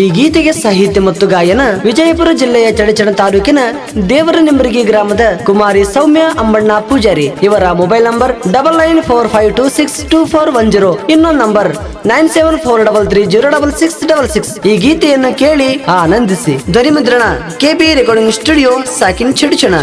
ಈ ಗೀತೆಗೆ ಸಾಹಿತ್ಯ ಮತ್ತು ಗಾಯನ ವಿಜಯಪುರ ಜಿಲ್ಲೆಯ ಚಡಚಣ ತಾಲೂಕಿನ ದೇವರ ನಿಂಬರಗಿ ಗ್ರಾಮದ ಕುಮಾರಿ ಸೌಮ್ಯ ಅಂಬಣ್ಣ ಪೂಜಾರಿ. ಇವರ mobile number double nine four five two six two four one zero. ಇನ್ನೊಂದು number nine seven four double three zero double six double six. ಈ ಗೀತೆಯನ್ನು ಕೇಳಿ ಆನಂದಿಸಿ. ಧ್ವನಿ ಮುದ್ರಣ ಕೆಪಿ ರೆಕಾರ್ಡಿಂಗ್ ಸ್ಟುಡಿಯೋ, ಸಾಕಿನ್ ಚಡಚಣ.